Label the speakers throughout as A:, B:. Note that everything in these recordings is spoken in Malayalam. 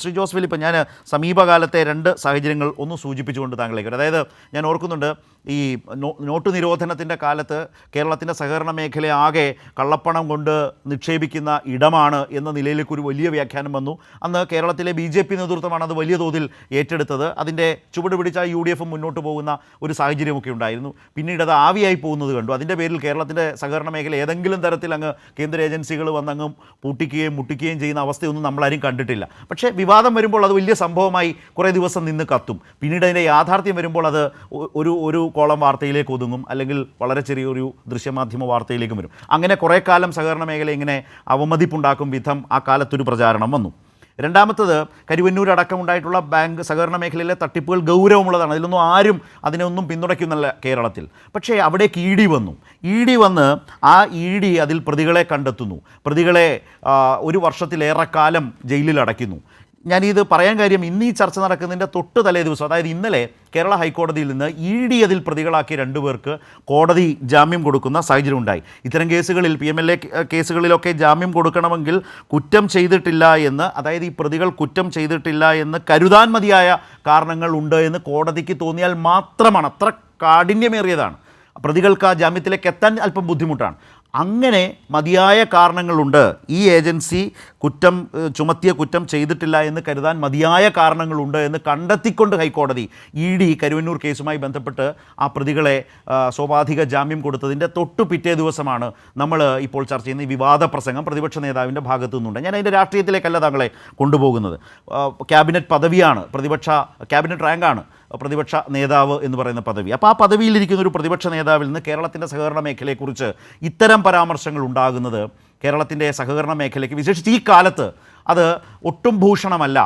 A: ശ്രീ ജോസ് ഫിലിപ്പ് ഞാൻ സമീപകാലത്തെ രണ്ട് സാഹചര്യങ്ങൾ ഒന്ന് സൂചിപ്പിച്ചുകൊണ്ട് താങ്കളേക്ക്. അതായത് ഞാൻ ഓർക്കുന്നുണ്ട് ഈ നോട്ട് നിരോധനത്തിന്റെ കാലത്ത് കേരളത്തിന്റെ സഹകരണ മേഖല ആകെ കള്ളപ്പണം കൊണ്ട് നിക്ഷേപിക്കുന്ന ഇടമാണ് എന്ന നിലയിലേക്ക് ഒരു വലിയ വ്യാഖ്യാനം വന്നു. അന്ന് കേരളത്തിലെ ബി ജെ പി നേതൃത്വമാണ് അത് വലിയ തോതിൽ ഏറ്റെടുത്തത്. അതിന്റെ ചുവട് പിടിച്ച യു ഡി എഫും മുന്നോട്ട് പോകുന്ന ഒരു സാഹചര്യമൊക്കെ ഉണ്ടായിരുന്നു. പിന്നീട് അത് ആവിയായി പോകുന്നത് കണ്ടു. അതിന്റെ പേരിൽ കേരളത്തിന്റെ സഹകരണ മേഖല ഏതെങ്കിലും തരത്തിൽ അങ്ങ് കേന്ദ്ര ഏജൻസികൾ വന്നങ്ങ് പൂട്ടിക്കുകയും മുട്ടിക്കുകയും ചെയ്യുന്ന അവസ്ഥയൊന്നും നമ്മളാരും കണ്ടിട്ടില്ല. പക്ഷേ വിവാദം വരുമ്പോൾ അത് വലിയ സംഭവമായി കുറേ ദിവസം നിന്ന് കത്തും. പിന്നീട് അതിന്റെ യാഥാർത്ഥ്യം വരുമ്പോൾ അത് ഒരു ഒരു കോളം വാർത്തയിലേക്ക് ഒതുങ്ങും. അല്ലെങ്കിൽ വളരെ ചെറിയൊരു ദൃശ്യമാധ്യമ വാർത്തയിലേക്കും വരും. അങ്ങനെ കുറേ കാലം സഹകരണ മേഖല ഇങ്ങനെ അവമതിപ്പുണ്ടാക്കും വിധം ആ കാലത്തൊരു പ്രചാരണം വന്നു. രണ്ടാമത്തത് കരുവന്നൂർ അടക്കമുണ്ടായിട്ടുള്ള ബാങ്ക് സഹകരണ മേഖലയിലെ തട്ടിപ്പുകൾ ഗൗരവമുള്ളതാണ്. അതിലൊന്നും ആരും അതിനൊന്നും പിന്തുണയ്ക്കുന്നില്ല കേരളത്തിൽ. പക്ഷേ അവിടേക്ക് ഇ ഡി വന്നു. ഇ ഡി വന്ന് ആ ഇ ഡി അതിൽ പ്രതികളെ കണ്ടെത്തുന്നു. പ്രതികളെ ഒരു വർഷത്തിലേറെക്കാലം ജയിലിൽ അടയ്ക്കുന്നു. ഞാനിത് പറയാൻ കാര്യം ഇന്ന് ഈ ചർച്ച നടക്കുന്നതിന്റെ തൊട്ട് തലേ ദിവസം അതായത് ഇന്നലെ കേരള ഹൈക്കോടതിയിൽ നിന്ന് ഇ ഡി അതിൽ പ്രതികളാക്കിയ രണ്ടുപേർക്ക് കോടതി ജാമ്യം കൊടുക്കുന്ന സാഹചര്യം ഉണ്ടായി. ഇത്തരം കേസുകളിൽ പി എം എൽ എ കേസുകളിലൊക്കെ ജാമ്യം കൊടുക്കണമെങ്കിൽ കുറ്റം ചെയ്തിട്ടില്ല എന്ന് അതായത് ഈ പ്രതികൾ കുറ്റം ചെയ്തിട്ടില്ല എന്ന് കരുതാൻ മതിയായ കാരണങ്ങൾ ഉണ്ട് എന്ന് കോടതിക്ക് തോന്നിയാൽ മാത്രമാണ്. അത്ര കാഠിന്യമേറിയതാണ്. പ്രതികൾക്ക് ആ ജാമ്യത്തിലേക്ക് എത്താൻ അല്പം ബുദ്ധിമുട്ടാണ്. അങ്ങനെ മതിയായ കാരണങ്ങളുണ്ട്. ഈ ഏജൻസി കുറ്റം ചുമത്തിയ കുറ്റം ചെയ്തിട്ടില്ല എന്ന് കരുതാൻ മതിയായ കാരണങ്ങളുണ്ട് എന്ന് കണ്ടെത്തിക്കൊണ്ട് ഹൈക്കോടതി ഇ ഡി കരുവന്നൂർ കേസുമായി ബന്ധപ്പെട്ട് ആ പ്രതികളെ സ്വാഭാവിക ജാമ്യം കൊടുത്തതിന്റെ തൊട്ടു പിറ്റേ ദിവസമാണ് നമ്മൾ ഇപ്പോൾ ചർച്ച ചെയ്യുന്ന ഈ വിവാദ പ്രസംഗം പ്രതിപക്ഷ നേതാവിന്റെ ഭാഗത്തു നിന്നുണ്ട്. ഞാൻ അതിന്റെ രാഷ്ട്രീയത്തിലേക്കല്ല താങ്കളെ കൊണ്ടുപോകുന്നത്. ക്യാബിനറ്റ് പദവിയാണ് പ്രതിപക്ഷ ക്യാബിനറ്റ് റാങ്കാണ്. പ്രതിപക്ഷ നേതാവ് എന്ന് പറയുന്ന പദവി. അപ്പോൾ ആ പദവിയിലിരിക്കുന്ന ഒരു പ്രതിപക്ഷ നേതാവിൽ നിന്ന് കേരളത്തിന്റെ സഹകരണ മേഖലയെക്കുറിച്ച് ഇത്തരം പരാമർശങ്ങൾ ഉണ്ടാകുന്നത് കേരളത്തിന്റെ സഹകരണ മേഖലയ്ക്ക് വിശേഷിച്ച് ഈ കാലത്ത് അത് ഒട്ടും ഭൂഷണമല്ല.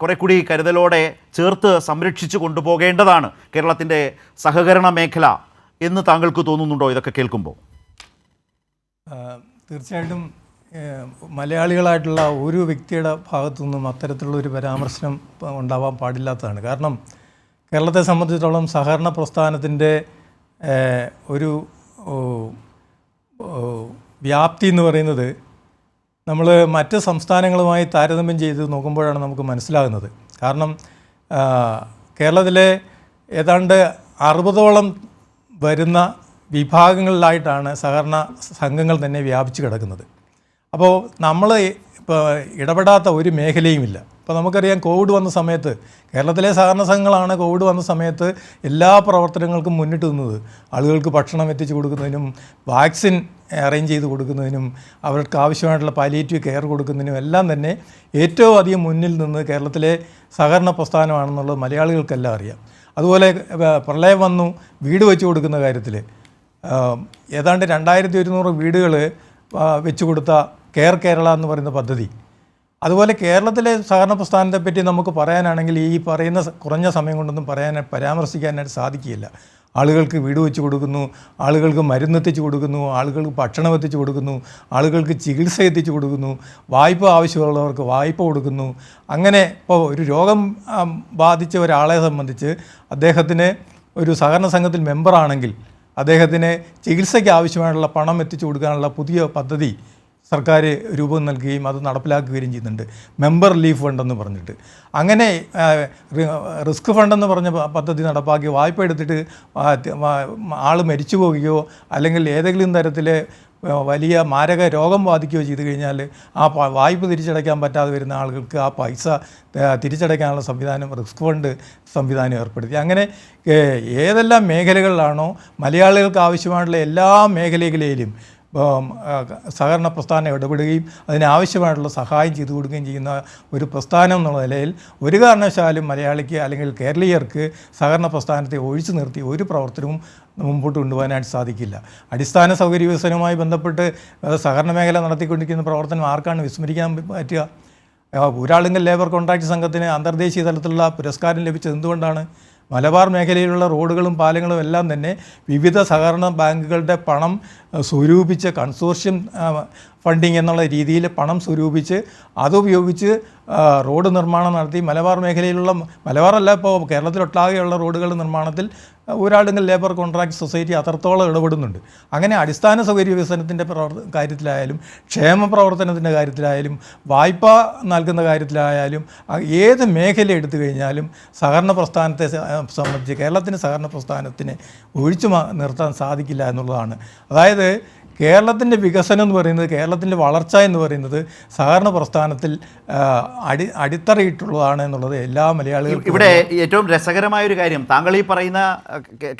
A: കുറേ കൂടി കരുതലോടെ ചേർത്ത് സംരക്ഷിച്ചു കൊണ്ടുപോകേണ്ടതാണ് കേരളത്തിന്റെ സഹകരണ മേഖല എന്ന് താങ്കൾക്ക് തോന്നുന്നുണ്ടോ ഇതൊക്കെ കേൾക്കുമ്പോൾ
B: തീർച്ചയായിട്ടും മലയാളികളായിട്ടുള്ള ഒരു വ്യക്തിയുടെ ഭാഗത്തു നിന്നും അത്തരത്തിലുള്ള ഒരു പരാമർശനം ഉണ്ടാവാൻ പാടില്ലാത്തതാണ്. കാരണം കേരളത്തെ സംബന്ധിച്ചിടത്തോളം സഹകരണ പ്രസ്ഥാനത്തിന്റെ ഒരു വ്യാപ്തി എന്ന് പറയുന്നത് നമ്മൾ മറ്റ് സംസ്ഥാനങ്ങളുമായി താരതമ്യം ചെയ്ത് നോക്കുമ്പോഴാണ് നമുക്ക് മനസ്സിലാകുന്നത്. കാരണം കേരളത്തിലെ ഏതാണ്ട് അറുപതോളം വരുന്ന വിഭാഗങ്ങളിലായിട്ടാണ് സഹകരണ സംഘങ്ങൾ തന്നെ വ്യാപിച്ചു കിടക്കുന്നത്. അപ്പോൾ നമ്മൾ ഇപ്പോൾ ഇടപെടാത്ത ഒരു മേഖലയുമില്ല. ഇപ്പോൾ നമുക്കറിയാം കോവിഡ് വന്ന സമയത്ത് കേരളത്തിലെ സഹകരണ സംഘങ്ങളാണ് കോവിഡ് വന്ന സമയത്ത് എല്ലാ പ്രവർത്തനങ്ങൾക്കും മുന്നിട്ട് നിന്നത്. ആളുകൾക്ക് ഭക്ഷണം എത്തിച്ചു കൊടുക്കുന്നതിനും വാക്സിൻ അറേഞ്ച് ചെയ്ത് കൊടുക്കുന്നതിനും അവർക്ക് ആവശ്യമായിട്ടുള്ള പാലിയേറ്റീവ് കെയർ കൊടുക്കുന്നതിനും എല്ലാം തന്നെ ഏറ്റവും അധികം മുന്നിൽ നിന്ന് കേരളത്തിലെ സഹകരണ പ്രസ്ഥാനമാണെന്നുള്ളത് മലയാളികൾക്കെല്ലാം അറിയാം. അതുപോലെ പ്രളയം വന്നു വീട് വെച്ച് കൊടുക്കുന്ന കാര്യത്തിൽ ഏതാണ്ട് രണ്ടായിരത്തി ഒരുന്നൂറ് വീടുകൾ വെച്ചു കൊടുത്ത കെയർ കേരള എന്ന് പറയുന്ന പദ്ധതി അതുപോലെ കേരളത്തിലെ സഹകരണ പ്രസ്ഥാനത്തെ പറ്റി നമുക്ക് പറയാനാണെങ്കിൽ ഈ പറയുന്ന കുറഞ്ഞ സമയം കൊണ്ടൊന്നും പറയാൻ പരാമർശിക്കാനായിട്ട് സാധിക്കില്ല ആളുകൾക്ക് വീട് വെച്ച് കൊടുക്കുന്നു ആളുകൾക്ക് മരുന്നെത്തിച്ച് കൊടുക്കുന്നു ആളുകൾക്ക് ഭക്ഷണം എത്തിച്ച് കൊടുക്കുന്നു ആളുകൾക്ക് ചികിത്സ എത്തിച്ച് കൊടുക്കുന്നു വായ്പ ആവശ്യമുള്ളവർക്ക് വായ്പ കൊടുക്കുന്നു. അങ്ങനെ ഇപ്പോൾ ഒരു രോഗം ബാധിച്ച ഒരാളെ സംബന്ധിച്ച് അദ്ദേഹത്തിന് ഒരു സഹകരണ സംഘത്തിൽ മെമ്പറാണെങ്കിൽ അദ്ദേഹത്തിന് ചികിത്സയ്ക്ക് ആവശ്യമായിട്ടുള്ള പണം എത്തിച്ചു കൊടുക്കാനുള്ള പുതിയ പദ്ധതി സർക്കാർ രൂപം നൽകുകയും അത് നടപ്പിലാക്കുകയും ചെയ്യുന്നുണ്ട്. മെമ്പർ ലീഫ് ഫണ്ടെന്ന് പറഞ്ഞിട്ട്. അങ്ങനെ റിസ്ക് ഫണ്ടെന്ന് പറഞ്ഞ പദ്ധതി നടപ്പാക്കി വായ്പ എടുത്തിട്ട് ആൾ മരിച്ചു പോവുകയോ അല്ലെങ്കിൽ ഏതെങ്കിലും തരത്തിലെ വലിയ മാരക രോഗം ബാധിക്കുകയോ ചെയ്തു കഴിഞ്ഞാൽ ആ വായ്പ തിരിച്ചടയ്ക്കാൻ പറ്റാതെ വരുന്ന ആളുകൾക്ക് ആ പൈസ തിരിച്ചടയ്ക്കാനുള്ള സംവിധാനം റിസ്ക് ഫണ്ട് സംവിധാനം ഏർപ്പെടുത്തി. അങ്ങനെ ഏതെല്ലാം മേഖലകളിലാണോ മലയാളികൾക്ക് ആവശ്യമായിട്ടുള്ള എല്ലാ മേഖലകളിലും സഹകരണ പ്രസ്ഥാനം ഇടപെടുകയും അതിനാവശ്യമായിട്ടുള്ള സഹായം ചെയ്തു കൊടുക്കുകയും ചെയ്യുന്ന ഒരു പ്രസ്ഥാനം എന്നുള്ള നിലയിൽ ഒരു കാരണവശാലും മലയാളിക്ക് അല്ലെങ്കിൽ കേരളീയർക്ക് സഹകരണ പ്രസ്ഥാനത്തെ ഒഴിച്ചു നിർത്തി ഒരു പ്രവർത്തനവും മുമ്പോട്ട് കൊണ്ടുപോകാനായിട്ട് സാധിക്കില്ല. അടിസ്ഥാന സൗകര്യ വികസനവുമായി ബന്ധപ്പെട്ട് സഹകരണ മേഖല നടത്തിക്കൊണ്ടിരിക്കുന്ന പ്രവർത്തനം ആർക്കാണ് വിസ്മരിക്കാൻ പറ്റുക? ഒരാളെങ്കിൽ ലേബർ കോൺട്രാക്ട് സംഘത്തിന് അന്തർദേശീയ തലത്തിലുള്ള പുരസ്കാരം ലഭിച്ചത് എന്തുകൊണ്ടാണ്? മലബാർ മേഖലയിലുള്ള റോഡുകളും പാലങ്ങളും എല്ലാം തന്നെ വിവിധ സഹകരണ ബാങ്കുകളുടെ പണം സ്വരൂപിച്ച കൺസോർഷ്യം ഫണ്ടിങ് എന്നുള്ള രീതിയിൽ പണം സ്വരൂപിച്ച് അതുപയോഗിച്ച് റോഡ് നിർമ്മാണം നടത്തി. മലബാർ മേഖലയിലുള്ള മലബാറല്ല ഇപ്പോൾ കേരളത്തിലൊട്ടാകെയുള്ള റോഡുകളുടെ നിർമ്മാണത്തിൽ ഒരാളുടെ ലേബർ കോൺട്രാക്ട് സൊസൈറ്റി അത്രത്തോളം ഇടപെടുന്നുണ്ട്. അങ്ങനെ അടിസ്ഥാന സൗകര്യ വികസനത്തിന്റെ പ്രവർ കാര്യത്തിലായാലും ക്ഷേമ പ്രവർത്തനത്തിന്റെ കാര്യത്തിലായാലും വായ്പ നൽകുന്ന കാര്യത്തിലായാലും ഏത് മേഖല എടുത്തു കഴിഞ്ഞാലും സഹകരണ പ്രസ്ഥാനത്തെ സംബന്ധിച്ച് കേരളത്തിന് സഹകരണ പ്രസ്ഥാനത്തിന് ഒഴിച്ചു നിർത്താൻ സാധിക്കില്ല എന്നുള്ളതാണ്. അതായത് കേരളത്തിന്റെ വികസനം എന്ന് പറയുന്നത് കേരളത്തിന്റെ വളർച്ച എന്ന് പറയുന്നത് സഹകരണ പ്രസ്ഥാനത്തിൽ അടി അടിത്തറയിട്ടുള്ളതാണ് എന്നുള്ളത് എല്ലാ മലയാളികൾക്കും
A: ഇവിടെ ഏറ്റവും രസകരമായ ഒരു കാര്യം താങ്കൾ ഈ പറയുന്ന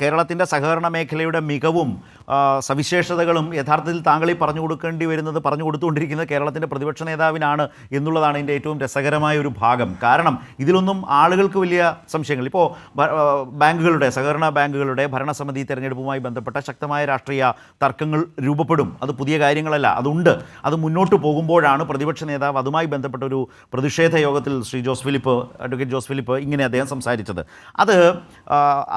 A: കേരളത്തിന്റെ സഹകരണ മേഖലയുടെ മികവും സവിശേഷതകളും യഥാർത്ഥത്തിൽ താങ്കൾ ഈ പറഞ്ഞു കൊടുക്കേണ്ടി വരുന്നത് പറഞ്ഞു കൊടുത്തുകൊണ്ടിരിക്കുന്നത് കേരളത്തിന്റെ പ്രതിപക്ഷ നേതാവിനാണ് എന്നുള്ളതാണ് ഇതിന്റെ ഏറ്റവും രസകരമായ ഒരു ഭാഗം. കാരണം ഇതിലൊന്നും ആളുകൾക്ക് വലിയ സംശയങ്ങൾ. ഇപ്പോൾ ബാങ്കുകളുടെ സഹകരണ ബാങ്കുകളുടെ ഭരണസമിതി തെരഞ്ഞെടുപ്പുമായി ബന്ധപ്പെട്ട ശക്തമായ രാഷ്ട്രീയ തർക്കങ്ങൾ രൂപപ്പെടും. അത് പുതിയ കാര്യങ്ങളല്ല. അതുണ്ട്. അത് മുന്നോട്ട് പോകുമ്പോഴാണ് പ്രതിപക്ഷ നേതാവ് അതുമായി ബന്ധപ്പെട്ട ഒരു പ്രതിഷേധ യോഗത്തിൽ ശ്രീ ജോസ് ഫിലിപ്പ് അഡ്വക്കേറ്റ് ജോസ് ഫിലിപ്പ് ഇങ്ങനെ അദ്ദേഹം സംസാരിച്ചത്. അത്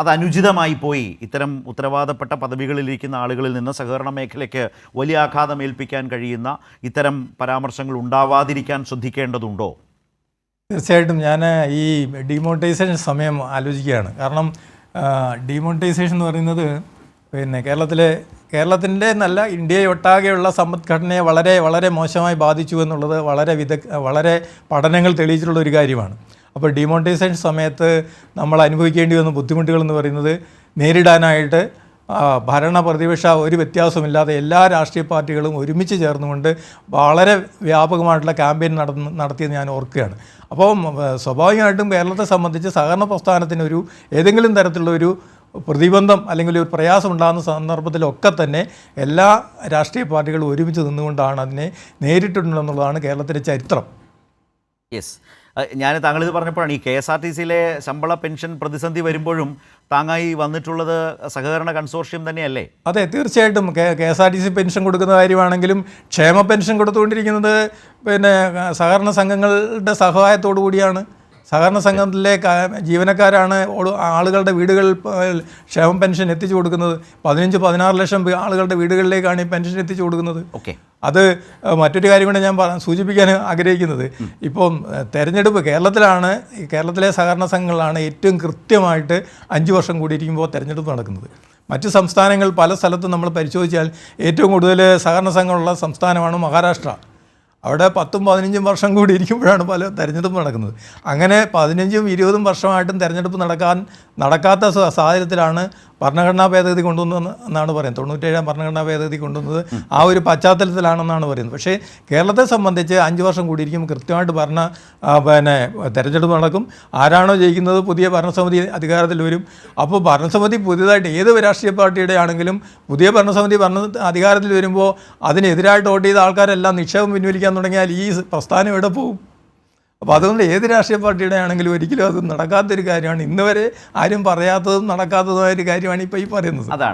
A: അത് അനുചിതമായി പോയി. ഇത്തരം ഉത്തരവാദപ്പെട്ട പദവികളിലിരിക്കുന്ന ആളുകളിൽ നിന്ന് സഹകരണ മേഖലയ്ക്ക് വലിയ ആഘാതം ഏൽപ്പിക്കാൻ കഴിയുന്ന ഇത്തരം പരാമർശങ്ങൾ ഉണ്ടാവാതിരിക്കാൻ ശ്രദ്ധിക്കേണ്ടതുണ്ടോ?
B: തീർച്ചയായിട്ടും ഞാൻ ഈ ഡിമോണിറ്റൈസേഷൻ സമയം ആലോചിക്കുകയാണ്. കാരണം ഡിമോണിറ്റൈസേഷൻ എന്ന് പറയുന്നത് പിന്നെ കേരളത്തിലെ കേരളത്തിന്റെ നല്ല ഇന്ത്യയെ ഒട്ടാകെയുള്ള സമ്പദ്ഘടനയെ വളരെ വളരെ മോശമായി ബാധിച്ചു എന്നുള്ളത് വളരെ വിദഗ് വളരെ പഠനങ്ങൾ തെളിയിച്ചിട്ടുള്ള ഒരു കാര്യമാണ്. അപ്പോൾ ഡിമോണിറ്റൈസേഷൻ സമയത്ത് നമ്മൾ അനുഭവിക്കേണ്ടി വന്ന ബുദ്ധിമുട്ടുകൾ എന്ന് പറയുന്നത് നേരിടാനായിട്ട് ഭരണ പ്രതിപക്ഷ ഒരു വ്യത്യാസമില്ലാതെ എല്ലാ രാഷ്ട്രീയ പാർട്ടികളും ഒരുമിച്ച് ചേർന്നുകൊണ്ട് വളരെ വ്യാപകമായിട്ടുള്ള ക്യാമ്പയിൻ നടന്ന് നടത്തിയത് ഞാൻ ഓർക്കുകയാണ്. അപ്പോൾ സ്വാഭാവികമായിട്ടും കേരളത്തെ സംബന്ധിച്ച് സഹകരണ പ്രസ്ഥാനത്തിനൊരു ഏതെങ്കിലും തരത്തിലുള്ള ഒരു പ്രതിബന്ധം അല്ലെങ്കിൽ ഒരു പ്രയാസം ഉണ്ടാകുന്ന സന്ദർഭത്തിലൊക്കെ തന്നെ എല്ലാ രാഷ്ട്രീയ പാർട്ടികളും ഒരുമിച്ച് നിന്നുകൊണ്ടാണ് അതിനെ നേരിട്ടിട്ടുണ്ടെന്നുള്ളതാണ് കേരളത്തിന്റെ ചരിത്രം.
A: യെസ് ഞാൻ താങ്കൾ ഇത് പറഞ്ഞപ്പോഴാണ് ഈ കെ എസ് ആർ ടി സിയിലെ ശമ്പള പെൻഷൻ പ്രതിസന്ധി വരുമ്പോഴും താങ്ങായി വന്നിട്ടുള്ളത് സഹകരണ കൺസോർഷ്യം തന്നെയല്ലേ?
B: അതെ തീർച്ചയായിട്ടും. K S R T C pension കൊടുക്കുന്ന കാര്യമാണെങ്കിലും ക്ഷേമ പെൻഷൻ കൊടുത്തുകൊണ്ടിരിക്കുന്നത് പിന്നെ സഹകരണ സംഘങ്ങളുടെ സഹായത്തോടു കൂടിയാണ് സഹകരണ സംഘത്തിലെ ജീവനക്കാരാണ് ആളുകളുടെ വീടുകളിൽ ക്ഷേമം പെൻഷൻ എത്തിച്ചു കൊടുക്കുന്നത്. പതിനഞ്ച് പതിനാറ് ലക്ഷം ആളുകളുടെ വീടുകളിലേക്കാണ് ഈ പെൻഷൻ എത്തിച്ചു കൊടുക്കുന്നത്.
A: ഓക്കെ.
B: അത് മറ്റൊരു കാര്യം കൂടെ ഞാൻ സൂചിപ്പിക്കാൻ ആഗ്രഹിക്കുന്നത്. ഇപ്പം തെരഞ്ഞെടുപ്പ് കേരളത്തിലാണ് കേരളത്തിലെ സഹകരണ സംഘങ്ങളാണ് ഏറ്റവും കൃത്യമായിട്ട് അഞ്ച് വർഷം കൂടിയിരിക്കുമ്പോൾ തെരഞ്ഞെടുപ്പ് നടക്കുന്നത്. മറ്റ് സംസ്ഥാനങ്ങൾ പല സ്ഥലത്തും നമ്മൾ പരിശോധിച്ചാൽ ഏറ്റവും കൂടുതൽ സഹകരണ സംഘങ്ങളുള്ള സംസ്ഥാനമാണ് മഹാരാഷ്ട്ര. അവിടെ പത്തും പതിനഞ്ചും വർഷം കൂടി ഇരിക്കുമ്പോഴാണ് പല തെരഞ്ഞെടുപ്പ് നടക്കുന്നത്. അങ്ങനെ പതിനഞ്ചും ഇരുപതും വർഷമായിട്ടും തെരഞ്ഞെടുപ്പ് നടക്കാൻ നടക്കാത്ത സാഹചര്യത്തിലാണ് ഭരണഘടനാ ഭേദഗതി കൊണ്ടുവന്നത് എന്നാണ് പറയുന്നത്. തൊണ്ണൂറ്റേഴാം ഭരണഘടനാ ഭേദഗതി കൊണ്ടുവന്നത് ആ ഒരു പശ്ചാത്തലത്തിലാണെന്നാണ് പറയുന്നത്. പക്ഷേ കേരളത്തെ സംബന്ധിച്ച് അഞ്ച് വർഷം കൂടി ഇരിക്കും കൃത്യമായിട്ട് ഭരണ പിന്നെ തെരഞ്ഞെടുപ്പ് നടക്കും. ആരാണോ ജയിക്കുന്നത് പുതിയ ഭരണസമിതി അധികാരത്തിൽ വരും. അപ്പോൾ ഭരണസമിതി പുതിയതായിട്ട് ഏത് രാഷ്ട്രീയ പാർട്ടിയുടെ ആണെങ്കിലും പുതിയ ഭരണസമിതി ഭരണ അധികാരത്തിൽ വരുമ്പോൾ അതിനെതിരായിട്ട് വോട്ട് ചെയ്ത ആൾക്കാരെല്ലാം നിക്ഷേപം പിൻവലിക്കാൻ തുടങ്ങിയാൽ ഈ പ്രസ്ഥാനം എവിടെ പോകും? അപ്പോൾ അതുകൊണ്ട് ഏത് രാഷ്ട്രീയ പാർട്ടിയുടെ ആണെങ്കിലും ഒരിക്കലും അത് നടക്കാത്തൊരു കാര്യമാണ്. ഇന്ന് വരെ ആരും പറയാത്തതും നടക്കാത്തതുമായ ഒരു കാര്യമാണ് ഇപ്പോൾ ഈ പറയുന്നത്.
A: അതാണ്.